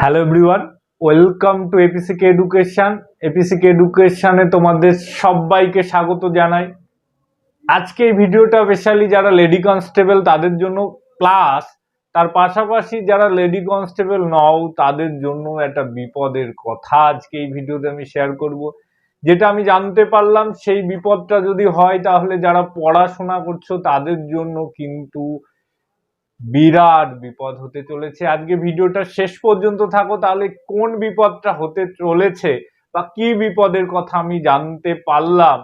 Hello everyone welcome to APCK education APCK এডুকেশানে তোমাদের সবাইকে স্বাগত জানাই। আজকে এই ভিডিওটা স্পেশালি যারা লেডি কনস্টেবল তাদের জন্য প্লাস তার পাশাপাশি যারা লেডি কনস্টেবল নও, তাদের জন্য একটা বিপদের কথা আজকে এই ভিডিওতে আমি শেয়ার করব। যেটা আমি জানতে পারলাম, সেই বিপদটা যদি হয় তাহলে যারা পড়াশোনা করছ, তাদের জন্য কিন্তু বিরাট বিপদ হতে চলেছে। আজকে ভিডিওটা শেষ পর্যন্ত থাকো, তাহলে কোন বিপদটা হতে চলেছে বা কি বিপদের কথা আমি জানতে পারলাম,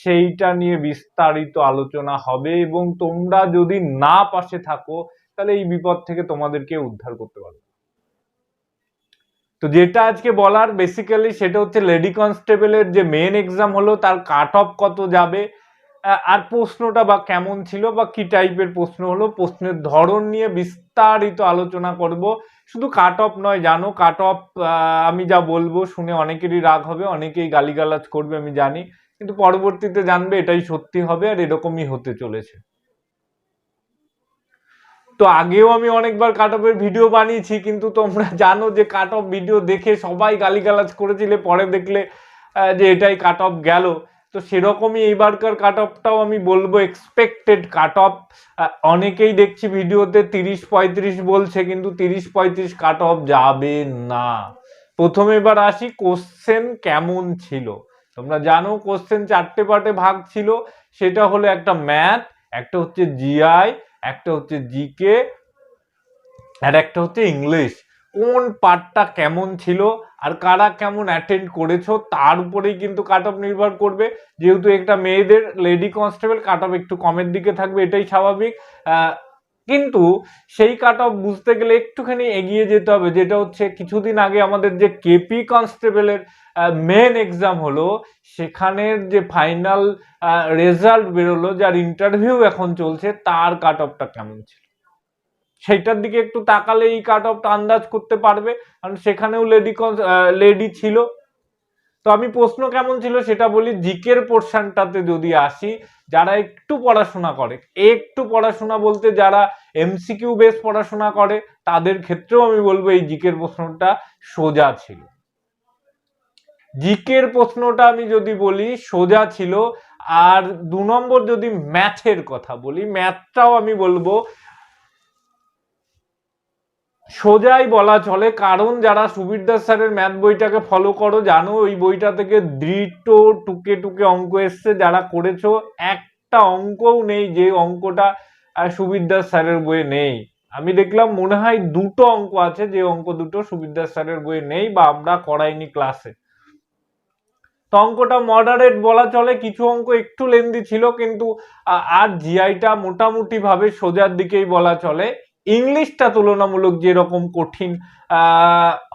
সেইটা নিয়ে বিস্তারিত আলোচনা হবে এবং তোমরা যদি না পাশে থাকো, তাহলে এই বিপদ থেকে তোমাদেরকে উদ্ধার করতে পারবে তো যেটা আজকে বলার বেসিক্যালি সেটা হচ্ছে লেডি কনস্টেবলের যে মেন এক্সাম হলো, তার কাট অফ কত যাবে আর প্রশ্নটা বা কেমন ছিল বা কি টাইপের প্রশ্ন হলো, প্রশ্নের ধরন নিয়ে বিস্তারিত আলোচনা করব। শুধু কাট অফ নয়, জানো কাট অফ আমি যা বলব শুনে অনেকেরই রাগ হবে, অনেকেই গালিগালাজ করবে, আমি জানি। কিন্তু পরবর্তীতে জানবে এটাই সত্যি হবে আর এরকমই হতে চলেছে। তো আগেও আমি অনেকবার কাট অফের ভিডিও বানিয়েছি, কিন্তু তোমরা জানো যে কাট অফ ভিডিও দেখে সবাই গালিগালাজ করেছিলে, পরে দেখলে যে এটাই কাট অফ গেল। তো সেরকমই এইবারকার কাট অফটাও আমি বলব এক্সপেক্টেড কাট অফ অনেকেই দেখছি ভিডিওতে তিরিশ পঁয়ত্রিশ বলছে, কিন্তু তিরিশ পঁয়ত্রিশ কাট অফ যাবে না। প্রথমে এবার আসি কোশ্চেন কেমন ছিল? তোমরা জানো কোশ্চেন চারটে পার্টে ভাগ ছিল, সেটা হলো একটা ম্যাথ একটা হচ্ছে জিআই একটা হচ্ছে জিকে আর একটা হচ্ছে ইংলিশ কোন পার্টটা কেমন ছিল আর কারা কেমন অ্যাটেন্ড করেছ, তার উপরেই কিন্তু কাট অফ নির্ভর করবে। যেহেতু একটা মেয়েদের লেডি কনস্টেবল কাট অফ একটু কমের দিকে থাকবে, এটাই স্বাভাবিক। কিন্তু সেই কাট অফ বুঝতে গেলে একটুখানি এগিয়ে যেতে হবে, যেটা হচ্ছে কিছুদিন আগে আমাদের যে কেপি কনস্টেবলের মেন এক্সাম হলো, সেখানের যে ফাইনাল রেজাল্ট বেরোলো, যার ইন্টারভিউ এখন চলছে, তার কাট অফটা কেমন ছিল? সেইটার দিকে একটু তাকালে এই কাট অফটা আন্দাজ করতে পারবে। কারণ সেখানেও লেডি লেডি ছিল। তো আমি প্রশ্ন কেমন ছিল সেটা বলি জিকের পোর্শনটাতে যদি আসি, যারা একটু পড়াশোনা করে, একটু পড়াশোনা বলতে যারা এমসিকিউ বেস পড়াশোনা করে, তাদের ক্ষেত্রেও আমি বলব এই জিকের প্রশ্নটা সোজা ছিল। জিকের প্রশ্নটা আমি যদি বলি, সোজা ছিল। আর দু নম্বর যদি ম্যাথের কথা বলি ম্যাথটাও আমি বলব সোজাই বলা চলে, কারণ যারা সুবীর দাস স্যারের ম্যাথ বইটাকে ফলো করো জানো, ওই বইটা থেকে দৃঢ় টুকে টুকে অঙ্ক এসছে। যারা করেছ, একটা অঙ্কও নেই যে অঙ্কটা সুবীর দাস স্যারের বইয়ে নেই। আমি দেখলাম মনে হয় দুটো অঙ্ক আছে, যে অঙ্ক দুটো সুবীর দাস স্যারের বইয়ে নেই বা আমরা করাইনি ক্লাসে তো অঙ্কটা মডারেট বলা চলে, কিছু অঙ্ক একটু লেন্দি ছিল, কিন্তু আর জিআইটা মোটামুটি ভাবে সোজার দিকেই বলা চলে। ইংলিশটা তুলনামূলক যেরকম কঠিন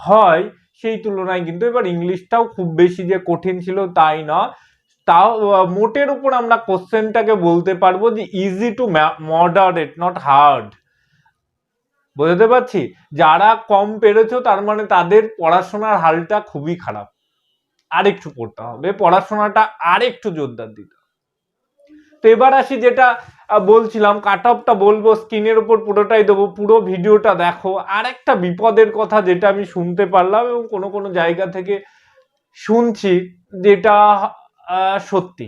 হয়, সেই তুলনায় কিন্তু এবার ইংলিশটাও খুব বেশি যে কঠিন ছিল তাই না। তাও মোটের উপর আমরা কোশ্চেনটাকে বলতে পারব যে easy to moderate not hard বুঝতে পারছি? যারা কম পেরেছ, তার মানে তাদের পড়াশোনার হালটা খুবই খারাপ। আরেকটু পড়তে হবে, পড়াশোনাটা আরেকটু জোরদার দিতে। তো এবার আসি যেটা বলছিলাম কাট অফটা বলব স্ক্রিনের উপর পুরোটাই দেবো, পুরো ভিডিওটা দেখো। আর একটা বিপদের কথা যেটা আমি শুনতে পারলাম এবং কোনো কোনো জায়গা থেকে শুনছি যেটা সত্যি।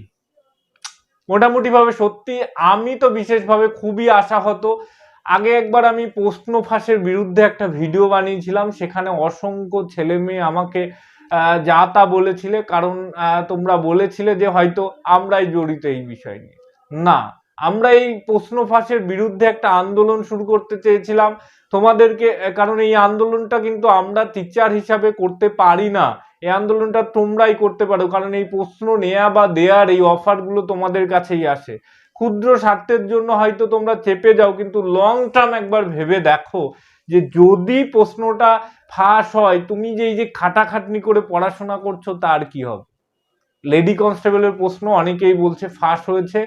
মোটামুটি ভাবে সত্যি, আমি তো বিশেষভাবে খুবই আশাহত। আগে একবার আমি প্রশ্ন ফাঁসের বিরুদ্ধে একটা ভিডিও বানিয়েছিলাম, সেখানে অসংখ্য ছেলে মেয়ে আমাকে যা তা বলেছিলে, কারণ তোমরা বলেছিলে যে হয়তো আমরাই জড়িত এই বিষয় নিয়ে। না, আমরা এই প্রশ্ন ফাঁসের বিরুদ্ধে একটা আন্দোলন শুরু করতে চেয়েছিলাম। তোমাদেরকে কারণ এই আন্দোলনটা কিন্তু আমরা টিচার হিসাবে করতে পারি না। এই আন্দোলনটা তোমরাই করতে পারো, কারণ এই প্রশ্ন নেয়া বা দেয়ার এই অফারগুলো তোমাদের কাছেই আসে। ক্ষুদ্র স্বার্থের জন্য হয়তো তোমরা চেপে যাও, কিন্তু লং টার্ম একবার ভেবে দেখো। যে যদি প্রশ্নটা ফাঁস হয়, তুমি যে এই যে খাটাখাটনি করে পড়াশোনা করছ, তার কি হবে? লেডি কনস্টেবলের প্রশ্ন অনেকেই বলছে, ফাঁস হয়েছে।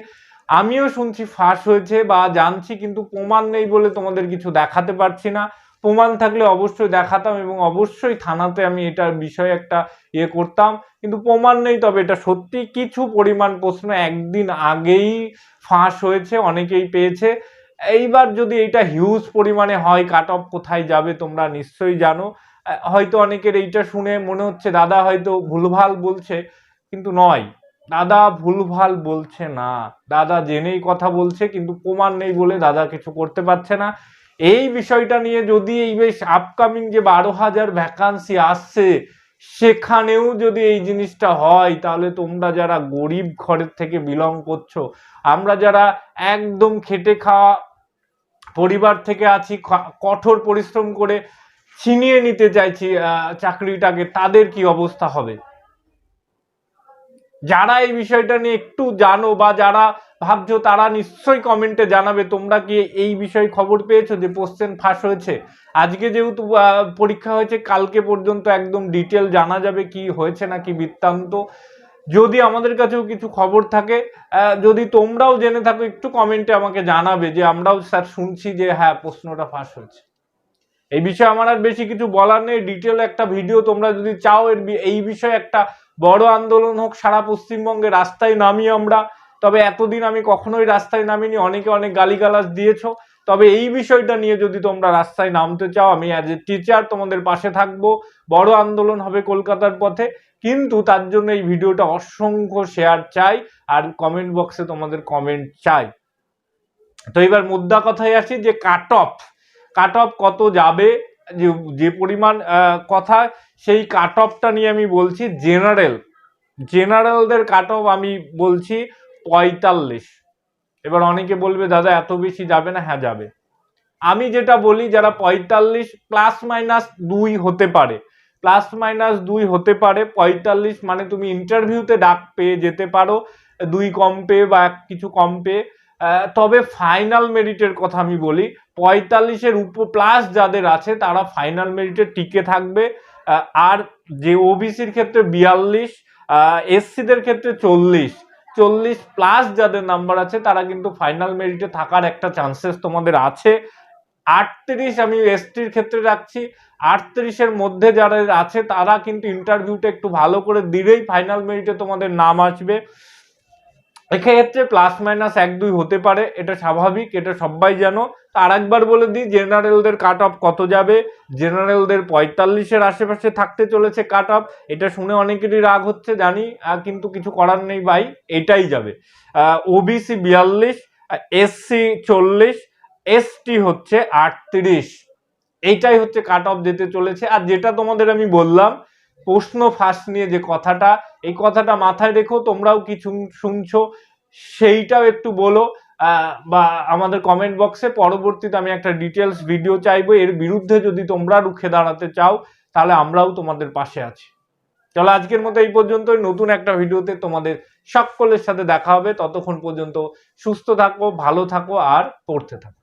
আমিও শুনছি, ফাঁস হয়েছে বা জানছি, কিন্তু প্রমাণ নেই বলে তোমাদের কিছু দেখাতে পারছি না। প্রমাণ থাকলে অবশ্যই দেখাতাম এবং অবশ্যই থানাতে আমি এটার বিষয়ে একটা ইয়ে করতাম। কিন্তু প্রমাণ নেই, তবে এটা সত্যি কিছু পরিমাণ প্রশ্ন একদিন আগেই ফাঁস হয়েছে, অনেকেই পেয়েছে। এইবার যদি এটা হিউজ পরিমাণে হয় কাট অফ কোথায় যাবে তোমরা নিশ্চয়ই জানো। হয়তো অনেকের এইটা শুনে মনে হচ্ছে, দাদা হয়তো ভুলভাল বলছে, কিন্তু নয়। দাদা ভুলভাল বলছে না। দাদা জেনেই কথা বলছে, কিন্তু প্রমাণ নেই বলে দাদা কিছু করতে পারছে না। এই বিষয়টা নিয়ে যদি এই বেশ আপকামিং যে বারো হাজার ভ্যাকান্সি আসছে, সেখানেও যদি এই জিনিসটা হয়, তাহলে তোমরা যারা গরিব ঘরের থেকে বিলং করছ, আমরা যারা একদম খেটে খাওয়া পরিবার থেকে আছি কঠোর পরিশ্রম করে ছিনিয়ে নিতে চাইছি চাকরিটাকে, তাদের কি অবস্থা হবে? যারা এই বিষয়টা নিয়ে একটু জানো বা যারা ভাবছ, তারা নিশ্চয়ই কমেন্টে জানাবে, তোমরা কি এই বিষয়ে খবর পেয়েছ যে কোশ্চেন ফাঁস হয়েছে? আজকে যেহেতু পরীক্ষা হয়েছে, কালকে পর্যন্ত একদম ডিটেল জানা যাবে কি হয়েছে নাকি বৃত্তান্ত। যদি আমাদের কাছেও কিছু খবর থাকে যদি তোমরাও জেনে থাকো, একটু কমেন্টে আমাকে জানাবে যে আমরাও স্যার শুনছি যে হ্যাঁ প্রশ্নটা ফাঁস হয়েছে এই বিষয়ে আমার আর বেশি কিছু বলার নেই। ডিটেল একটা ভিডিও তোমরা যদি চাও, এর এই বিষয়ে একটা বড় আন্দোলন হোক, সারা পশ্চিমবঙ্গে রাস্তায় নামি আমরা। তবে এতদিন আমি কখনোই রাস্তায় নামিনি। অনেকে অনেক গালিগালাজ দিয়েছ। তবে এই বিষয়টা নিয়ে যদি তোমরা রাস্তায় নামতে চাও, আমি অ্যাজ এ টিচার তোমাদের পাশে থাকব। বড় আন্দোলন হবে কলকাতার পথে, কিন্তু তার জন্য এই ভিডিওটা অসংখ্য শেয়ার চাই আর কমেন্ট বক্সে তোমাদের কমেন্ট চাই। তো এবার মুদ্রা কথায় আসি যে কাট অফ কাট অফ কত যাবে? যে যে পরিমাণ কথা, সেই কাট অফটা নিয়ে আমি বলছি জেনারেল জেনারেলদের কাট অফ আমি বলছি পঁয়তাল্লিশ। এবার অনেকে বলবে, দাদা, এত বেশি যাবে না? হ্যাঁ যাবে। আমি যেটা বলি, যারা পঁয়তাল্লিশ প্লাস মাইনাস দুই হতে পারে প্লাস মাইনাস দুই হতে পারে, পঁয়তাল্লিশ মানে তুমি ইন্টারভিউতে ডাক পেয়ে যেতে পারো, দুই কম পেয়ে বা কিছু কম পেয়ে। তবে ফাইনাল মেরিটের কথা আমি বলি, পঁয়তাল্লিশের উপ প্লাস যাদের আছে, তারা ফাইনাল মেরিটে টিকে থাকবে। আর যে ওবিসির ক্ষেত্রে বিয়াল্লিশ এসসিদের ক্ষেত্রে চল্লিশ। চল্লিশ প্লাস যাদের নাম্বার আছে, তারা কিন্তু ফাইনাল মেরিটে থাকার একটা চান্সেস তোমাদের আছে। আটত্রিশ আমি এসটির ক্ষেত্রে রাখছি। আটত্রিশের মধ্যে যারা আছে, তারা কিন্তু ইন্টারভিউটা একটু ভালো করে দিলেই ফাইনাল মেরিটে তোমাদের নাম আসবে। এক্ষেত্রে প্লাস মাইনাস এক, দুই হতে পারে, এটা স্বাভাবিক, এটা সবাই জানো। আর একবার বলে দিই জেনারেলদের কাট অফ কত যাবে? জেনারেলদের পঁয়তাল্লিশের আশেপাশে থাকতে চলেছে কাট অফ এটা শুনে অনেকেরই রাগ হচ্ছে, জানি কিন্তু কিছু করার নেই ভাই, এটাই যাবে। ওবিসি বিয়াল্লিশ এসসি চল্লিশ এসটি হচ্ছে আটত্রিশ। এইটাই হচ্ছে কাট অফ যেতে চলেছে। আর যেটা তোমাদের আমি বললাম প্রশ্ন ফাঁস নিয়ে যে কথাটা, এই কথাটা মাথায় রেখো, তোমরাও কি শুনছো, সেইটাও একটু বলো বা আমাদের কমেন্ট বক্সে পরবর্তীতে আমি একটা ডিটেলস ভিডিও চাইব, এর বিরুদ্ধে যদি তোমরা রুখে দাঁড়াতে চাও, তাহলে আমরাও তোমাদের পাশে আছি। চলো আজকের মতো এই পর্যন্তই, নতুন একটা ভিডিওতে তোমাদের সকলের সাথে দেখা হবে, ততক্ষণ পর্যন্ত সুস্থ থাকো, ভালো থাকো, আর পড়তে থাকো।